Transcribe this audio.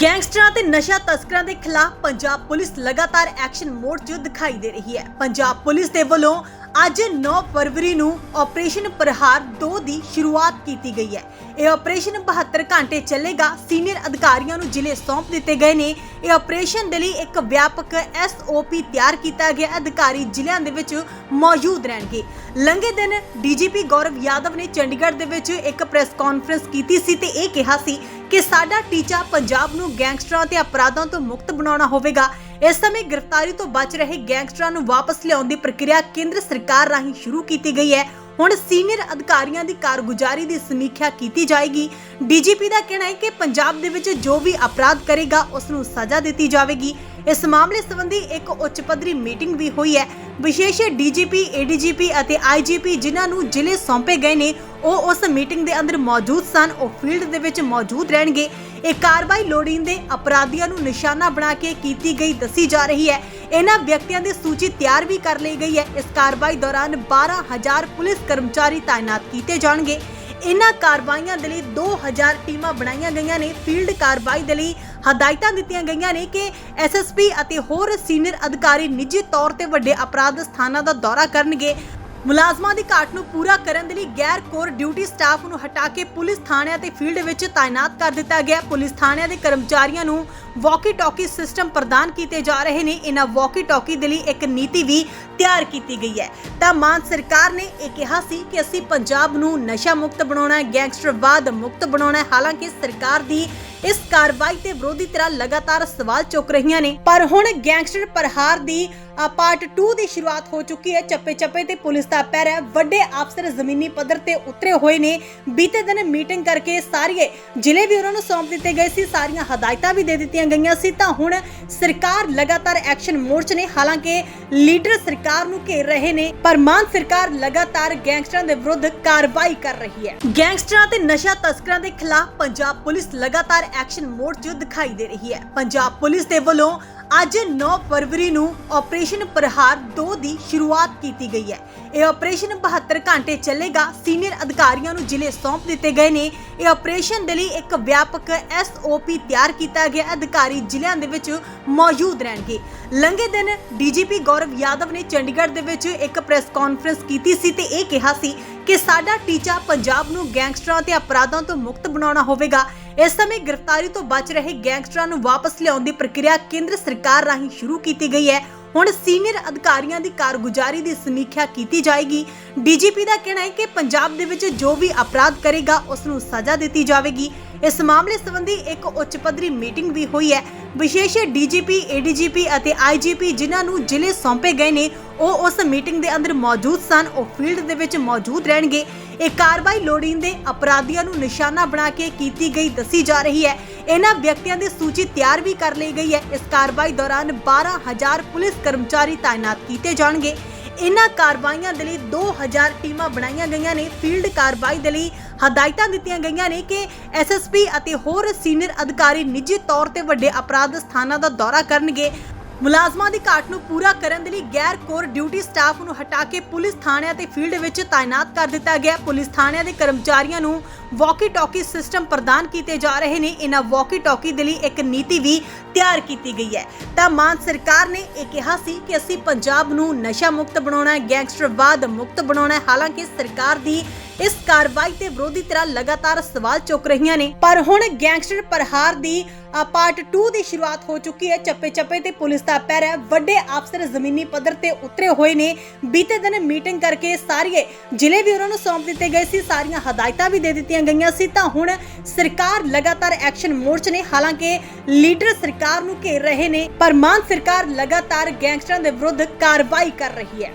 ਗੈਂਗਸਟਰਾਂ ਤੇ ਨਸ਼ਾ ਤਸਕਰਾਂ ਦੇ ਖਿਲਾਫ ਪੰਜਾਬ ਪੁਲਿਸ ਲਗਾਤਾਰ ਐਕਸ਼ਨ ਮੋਡ 'ਚ ਦਿਖਾਈ ਦੇ ਰਹੀ ਹੈ। ਪੰਜਾਬ ਪੁਲਿਸ ਦੇ ਵੱਲੋਂ ਅੱਜ 9 ਫਰਵਰੀ ਨੂੰ ਆਪਰੇਸ਼ਨ ਪ੍ਰਹਾਰ 2 ਦੀ ਸ਼ੁਰੂਆਤ ਕੀਤੀ ਗਈ ਹੈ। ਇਹ ਆਪਰੇਸ਼ਨ 72 ਘੰਟੇ ਚੱਲੇਗਾ। ਸੀਨੀਅਰ ਅਧਿਕਾਰੀਆਂ ਨੂੰ ਜ਼ਿਲ੍ਹੇ ਸੌਂਪ ਦਿੱਤੇ ਗਏ ਨੇ। ਇਹ ਆਪਰੇਸ਼ਨ ਦੇ ਲਈ ਇੱਕ ਵਿਆਪਕ ਐਸਓਪੀ ਤਿਆਰ ਕੀਤਾ ਗਿਆ। ਅਧਿਕਾਰੀ ਜ਼ਿਲ੍ਹਿਆਂ ਦੇ ਵਿੱਚ ਮੌਜੂਦ ਰਹਿਣਗੇ। ਲੰਘੇ ਦਿਨ ਡੀਜੀਪੀ ਗੌਰਵ ਯਾਦਵ ਨੇ ਚੰਡੀਗੜ੍ਹ ਦੇ ਵਿੱਚ ਇੱਕ ਪ੍ਰੈਸ ਕਾਨਫਰੰਸ ਕੀਤੀ ਸੀ ਤੇ ਇਹ ਕਿਹਾ ਸੀ ਕਿ ਸਾਡਾ ਟੀਚਾ ਪੰਜਾਬ ਨੂੰ ਗੈਂਗਸਟਰਾਂ ਤੇ ਅਪਰਾਧਾਂ ਤੋਂ ਮੁਕਤ ਬਣਾਉਣਾ ਹੋਵੇਗਾ। ਇਸ ਸਮੇਂ ਗ੍ਰਿਫਤਾਰੀ ਤੋਂ ਬਚ ਰਹੇ ਗੈਂਗਸਟਰਾਂ ਨੂੰ ਵਾਪਸ ਲਿਆਉਣ ਦੀ ਪ੍ਰਕਿਰਿਆ ਕੇਂਦਰ ਸਰਕਾਰ ਰਾਹੀਂ ਸ਼ੁਰੂ ਕੀਤੀ ਗਈ ਹੈ। ਹੁਣ ਸੀਨੀਅਰ ਅਧਿਕਾਰੀਆਂ ਦੀ ਕਾਰਗੁਜ਼ਾਰੀ ਦੀ ਸਮੀਖਿਆ ਕੀਤੀ ਜਾਏਗੀ। ਡੀਜੀਪੀ ਦਾ ਕਹਿਣਾ ਹੈ ਕਿ ਪੰਜਾਬ ਦੇ ਵਿੱਚ ਜੋ ਵੀ ਅਪਰਾਧ ਕਰੇਗਾ ਉਸ ਨੂੰ ਸਜ਼ਾ ਦਿੱਤੀ ਜਾਵੇਗੀ। ਇਸ ਮਾਮਲੇ ਸੰਬੰਧੀ ਇੱਕ ਉੱਚ ਪੱਧਰੀ ਮੀਟਿੰਗ ਵੀ ਹੋਈ ਹੈ। ਵਿਸ਼ੇਸ਼ ਡੀਜੀਪੀ, ਏਡੀਜੀਪੀ ਅਤੇ ਆਈਜੀਪੀ ਜਿਨ੍ਹਾਂ ਨੂੰ ਜ਼ਿਲ੍ਹੇ ਸੌਂਪੇ ਗਏ ਨੇ, ਉਹ ਉਸ ਮੀਟਿੰਗ ਦੇ ਅੰਦਰ ਮੌਜੂਦ ਸਨ। ਉਹ ਫੀਲਡ ਦੇ ਵਿੱਚ ਮੌਜੂਦ ਰਹਿਣਗੇ। ਇਹ ਕਾਰਵਾਈ ਲੋੜੀਂਦੇ ਅਪਰਾਧੀਆਂ ਨੂੰ ਨਿਸ਼ਾਨਾ ਬਣਾ ਕੇ ਕੀਤੀ ਗਈ ਦੱਸੀ ਜਾ ਰਹੀ ਹੈ। ਇਹਨਾਂ ਵਿਅਕਤੀਆਂ ਦੀ ਸੂਚੀ ਤਿਆਰ ਵੀ ਕਰ ਲਈ ਗਈ ਹੈ। ਇਸ ਕਾਰਵਾਈ ਦੌਰਾਨ 12000 ਪੁਲਿਸ ਕਰਮਚਾਰੀ ਤਾਇਨਾਤ ਕੀਤੇ ਜਾਣਗੇ। ਇਹਨਾਂ ਕਾਰਵਾਈਆਂ ਦੇ ਲਈ 2000 ਟੀਮਾਂ ਬਣਾਈਆਂ ਗਈਆਂ ਨੇ। ਫੀਲਡ ਕਾਰਵਾਈ ਦੇ ਲਈ ਹਦਾਇਤਾਂ ਦਿੱਤੀਆਂ ਗਈਆਂ ਨੇ ਕਿ ਐਸਐਸਪੀ ਅਤੇ ਹੋਰ ਸੀਨੀਅਰ ਅਧਿਕਾਰੀ ਨਿੱਜੀ ਤੌਰ ਤੇ ਵੱਡੇ ਅਪਰਾਧ ਸਥਾਨਾਂ ਦਾ ਦੌਰਾ ਕਰਨਗੇ। ਮੁਲਾਜ਼ਮਾਂ ਦੀ ਘਾਟ ਨੂੰ ਪੂਰਾ ਕਰਨ ਦੇ ਲਈ ਗੈਰ ਕੋਰ ਡਿਊਟੀ ਸਟਾਫ ਨੂੰ ਹਟਾ ਕੇ ਪੁਲਿਸ ਥਾਣਿਆਂ ਤੇ ਫੀਲਡ ਵਿੱਚ ਤਾਇਨਾਤ ਕਰ ਦਿੱਤਾ ਗਿਆ। ਪੁਲਿਸ ਥਾਣਿਆਂ ਦੇ ਕਰਮਚਾਰੀਆਂ ਨੂੰ ਵਾਕੀ ਟਾਕੀ ਸਿਸਟਮ ਪ੍ਰਦਾਨ ਕੀਤੇ ਜਾ ਰਹੇ ਨੇ। ਇਹਨਾਂ ਵਾਕੀ ਟਾਕੀ ਦੇ ਲਈ ਇੱਕ ਨੀਤੀ ਵੀ ਤਿਆਰ ਕੀਤੀ ਗਈ ਹੈ। ਤਾਂ ਮਾਨ ਸਰਕਾਰ ਨੇ ਇਹ ਕਿਹਾ ਸੀ ਕਿ ਅਸੀਂ ਪੰਜਾਬ ਨੂੰ ਨਸ਼ਾ ਮੁਕਤ ਬਣਾਉਣਾ ਹੈ, ਗੈਂਗਸਟਰਵਾਦ ਮੁਕਤ ਬਣਾਉਣਾ ਹੈ। ਹਾਲਾਂਕਿ ਸਰਕਾਰ ਦੀ ਇਸ ਕਾਰਵਾਈ ਤੇ ਵਿਰੋਧੀ ਧਿਰਾਂ ਲਗਾਤਾਰ ਸਵਾਲ ਚੁੱਕ ਰਹੀਆਂ ਨੇ। ਪਰ ਹੁਣ ਗੈਂਗਸਟਰ ਪ੍ਰਹਾਰ ਦੀ ਪਾਰਟ 2 ਦੀ ਸ਼ੁਰੂਆਤ ਹੋ ਚੁੱਕੀ ਹੈ। ਚੱਪੇ ਚੱਪੇ ਤੇ ਪੁਲਿਸ ਦਾ ਪੈਰ ਹੈ। ਵੱਡੇ ਅਫਸਰ ਜ਼ਮੀਨੀ ਪੱਧਰ ਤੇ ਉਤਰੇ ਹੋਏ ਨੇ। ਬੀਤੇ ਦਿਨ ਮੀਟਿੰਗ ਕਰਕੇ ਸਾਰੀਏ ਜ਼ਿਲ੍ਹੇ ਵੀ ਉਹਨਾਂ ਨੂੰ ਸੌਂਪ ਦਿੱਤੇ ਗਏ ਸੀ। ਸਾਰੀਆਂ ਹਦਾਇਤਾਂ ਵੀ ਦੇ ਦਿੱਤੀਆਂ ਗਈਆਂ ਸੀ, ਤਾਂ ਹੁਣ ਸਰਕਾਰ ਲਗਾਤਾਰ ਐਕਸ਼ਨ ਮੋਡ 'ਚ ਨੇ, ਹਾਲਾਂਕਿ ਲੀਡਰ ਸਰਕਾਰ ਨੂੰ ਘੇਰ ਰਹੇ ਨੇ, ਪਰ ਮਾਨ ਸਰਕਾਰ ਲਗਾਤਾਰ ਗੈਂਗਸਟਰਾਂ ਦੇ ਵਿਰੁੱਧ ਕਾਰਵਾਈ ਕਰ ਰਹੀ ਹੈ। ਗੈਂਗਸਟਰਾਂ ਤੇ ਨਸ਼ਾ ਤਸਕਰਾਂ ਦੇ ਖਿਲਾਫ ਪੰਜਾਬ ਪੁਲਿਸ ਲਗਾਤਾਰ ਐਕਸ਼ਨ ਮੋਡ 'ਚ ਦਿਖਾਈ ਦੇ ਰਹੀ ਹੈ। ਪੰਜਾਬ ਪੁਲਿਸ ਦੇ ਵੱਲੋਂ ਅੱਜ 9 ਫਰਵਰੀ ਨੂੰ ਆਪਰੇਸ਼ਨ ਪ੍ਰਹਾਰ 2 ਦੀ ਸ਼ੁਰੂਆਤ ਕੀਤੀ ਗਈ ਹੈ। ਇਹ ਆਪਰੇਸ਼ਨ 72 ਘੰਟੇ ਚੱਲੇਗਾ। ਸੀਨੀਅਰ ਅਧਿਕਾਰੀਆਂ ਨੂੰ ਜ਼ਿਲ੍ਹੇ ਸੌਂਪ ਦਿੱਤੇ ਗਏ ਨੇ। ਇਹ ਆਪਰੇਸ਼ਨ ਦੇ ਲਈ ਇੱਕ ਵਿਆਪਕ ਐਸਓਪੀ ਤਿਆਰ ਕੀਤਾ ਗਿਆ। ਅਧਿਕਾਰੀ ਜ਼ਿਲ੍ਹਿਆਂ ਦੇ ਵਿੱਚ ਮੌਜੂਦ ਰਹਿਣਗੇ। ਲੰਘੇ ਦਿਨ ਡੀਜੀਪੀ ਗੌਰਵ ਯਾਦਵ ਨੇ ਚੰਡੀਗੜ੍ਹ ਦੇ ਵਿੱਚ ਇੱਕ ਪ੍ਰੈਸ ਕਾਨਫਰੰਸ ਕੀਤੀ ਸੀ ਤੇ ਇਹ ਕਿਹਾ ਸੀ ਕਿ ਸਾਡਾ ਟੀਚਾ ਪੰਜਾਬ ਨੂੰ ਗੈਂਗਸਟਰਾਂ ਤੇ ਅਪਰਾਧਾਂ ਤੋਂ ਮੁਕਤ ਬਣਾਉਣਾ ਹੋਵੇਗਾ। ਇਸ ਸਮੇਂ ਗ੍ਰਿਫਤਾਰੀ ਤੋਂ ਬਚ ਰਹੇ ਗੈਂਗਸਟਰਾਂ ਨੂੰ ਵਾਪਸ ਲਿਆਉਣ ਦੀ ਪ੍ਰਕਿਰਿਆ ਕੇਂਦਰ ਸਰਕਾਰ ਰਾਹੀਂ ਸ਼ੁਰੂ ਕੀਤੀ ਗਈ ਹੈ। ਹੁਣ ਸੀਨੀਅਰ ਅਧਿਕਾਰੀਆਂ ਦੀ ਕਾਰਗੁਜ਼ਾਰੀ ਦੀ ਸਮੀਖਿਆ ਕੀਤੀ ਜਾਏਗੀ। ਡੀਜੀਪੀ ਦਾ ਕਹਿਣਾ ਹੈ ਕਿ ਪੰਜਾਬ ਦੇ ਵਿੱਚ ਜੋ ਵੀ ਅਪਰਾਧ ਕਰੇਗਾ, ਉਸ ਨੂੰ ਸਜ਼ਾ ਦਿੱਤੀ ਜਾਵੇਗੀ। ਇਸ ਮਾਮਲੇ ਸੰਬੰਧੀ ਇੱਕ ਉੱਚ ਪੱਧਰੀ ਮੀਟਿੰਗ ਵੀ ਹੋਈ ਹੈ। ਵਿਸ਼ੇਸ਼ ਡੀਜੀਪੀ, ਏਡੀਜੀਪੀ ਅਤੇ ਆਈਜੀਪੀ ਜਿਨ੍ਹਾਂ ਨੂੰ ਜ਼ਿਲ੍ਹੇ ਸੌਂਪੇ ਗਏ ਨੇ, ਉਹ ਉਸ ਮੀਟਿੰਗ ਦੇ ਅੰਦਰ ਮੌਜੂਦ ਸਨ। ਉਹ ਫੀਲਡ ਦੇ ਵਿੱਚ ਮੌਜੂਦ ਰਹਿਣਗੇ। ਇਹ ਕਾਰਵਾਈ ਲੋੜੀਂਦੇ ਅਪਰਾਧੀਆਂ ਨੂੰ ਨਿਸ਼ਾਨਾ ਬਣਾ ਕੇ ਕੀਤੀ ਗਈ ਦੱਸੀ ਜਾ ਰਹੀ ਹੈ। ਇਹਨਾਂ ਵਿਅਕਤੀਆਂ ਦੀ ਸੂਚੀ ਤਿਆਰ ਵੀ ਕਰ ਲਈ ਗਈ ਹੈ। ਇਸ ਕਾਰਵਾਈ ਦੌਰਾਨ 12000 ਪੁਲਿਸ ਕਰਮਚਾਰੀ ਤਾਇਨਾਤ ਕੀਤੇ ਜਾਣਗੇ। ਇਹਨਾਂ ਕਾਰਵਾਈਆਂ ਦੇ ਲਈ 2000 ਟੀਮਾਂ ਬਣਾਈਆਂ ਗਈਆਂ ਨੇ। ਫੀਲਡ ਕਾਰਵਾਈ ਦੇ ਲਈ ਹਦਾਇਤਾਂ ਦਿੱਤੀਆਂ ਗਈਆਂ ਨੇ ਕਿ ਐਸਐਸਪੀ ਅਤੇ ਹੋਰ ਸੀਨੀਅਰ ਅਧਿਕਾਰੀ ਨਿੱਜੀ ਤੌਰ ਤੇ ਵੱਡੇ ਅਪਰਾਧ ਸਥਾਨਾਂ ਦਾ ਦੌਰਾ ਕਰਨਗੇ। ਮੁਲਾਜ਼ਮਾਂ ਦੀ ਘਾਟ ਨੂੰ ਪੂਰਾ ਕਰਨ ਦੇ ਲਈ ਗੈਰ ਕੋਰ ਡਿਊਟੀ ਸਟਾਫ ਨੂੰ ਹਟਾ ਕੇ ਪੁਲਿਸ ਥਾਣਿਆਂ ਤੇ ਫੀਲਡ ਵਿੱਚ ਤਾਇਨਾਤ ਕਰ ਦਿੱਤਾ ਗਿਆ। ਪੁਲਿਸ ਥਾਣਿਆਂ ਦੇ ਕਰਮਚਾਰੀਆਂ ਨੂੰ ਵਾਕੀ ਟਾਕੀ ਸਿਸਟਮ ਪ੍ਰਦਾਨ ਕੀਤੇ ਜਾ ਰਹੇ ਨੇ। ਇਹਨਾਂ ਵਾਕੀ ਟਾਕੀ ਦੇ ਲਈ ਇੱਕ ਨੀਤੀ ਵੀ ਤਿਆਰ ਕੀਤੀ ਗਈ ਹੈ। ਤਾਂ ਮਾਨ ਸਰਕਾਰ ਨੇ ਇਹ ਕਿਹਾ ਸੀ ਕਿ ਅਸੀਂ ਪੰਜਾਬ ਨੂੰ ਨਸ਼ਾ ਮੁਕਤ ਬਣਾਉਣਾ ਹੈ, ਗੈਂਗਸਟਰਵਾਦ ਮੁਕਤ ਬਣਾਉਣਾ ਹੈ। ਹਾਲਾਂਕਿ ਸਰਕਾਰ ਦੀ ਇਸ ਕਾਰਵਾਈ ਤੇ ਵਿਰੋਧੀ ਧਿਰਾਂ ਲਗਾਤਾਰ ਸਵਾਲ ਚੁੱਕ ਰਹੀਆਂ ਨੇ। ਪਰ ਹੁਣ ਗੈਂਗਸਟਰ ਪ੍ਰਹਾਰ ਦੀ ਪਾਰਟ 2 ਦੀ ਸ਼ੁਰੂਆਤ ਹੋ ਚੁੱਕੀ ਹੈ। ਚੱਪੇ ਚੱਪੇ ਤੇ ਪੁਲਿਸ ਦਾ ਪੈਰ ਹੈ। ਵੱਡੇ ਅਫਸਰ ਜ਼ਮੀਨੀ ਪੱਧਰ ਤੇ ਉਤਰੇ ਹੋਏ ਨੇ। ਬੀਤੇ ਦਿਨ ਮੀਟਿੰਗ ਕਰਕੇ ਸਾਰੀਏ ਜ਼ਿਲ੍ਹੇ ਵੀ ਉਹਨਾਂ ਨੂੰ ਸੌਂਪ ਦਿੱਤੇ ਗਏ ਸੀ। ਸਾਰੀਆਂ ਹਦਾਇਤਾਂ ਵੀ ਦੇ ਦਿੱਤੀਆਂ ਗਈਆਂ ਸੀ, ਤਾਂ ਹੁਣ ਸਰਕਾਰ ਲਗਾਤਾਰ ਐਕਸ਼ਨ ਮੋਡ 'ਚ ਨੇ, ਹਾਲਾਂਕਿ ਲੀਡਰ ਸਰਕਾਰ ਨੂੰ ਘੇਰ ਰਹੇ ਨੇ, ਪਰ ਮਾਨ ਸਰਕਾਰ ਲਗਾਤਾਰ ਗੈਂਗਸਟਰਾਂ ਦੇ ਵਿਰੁੱਧ ਕਾਰਵਾਈ ਕਰ ਰਹੀ ਹੈ।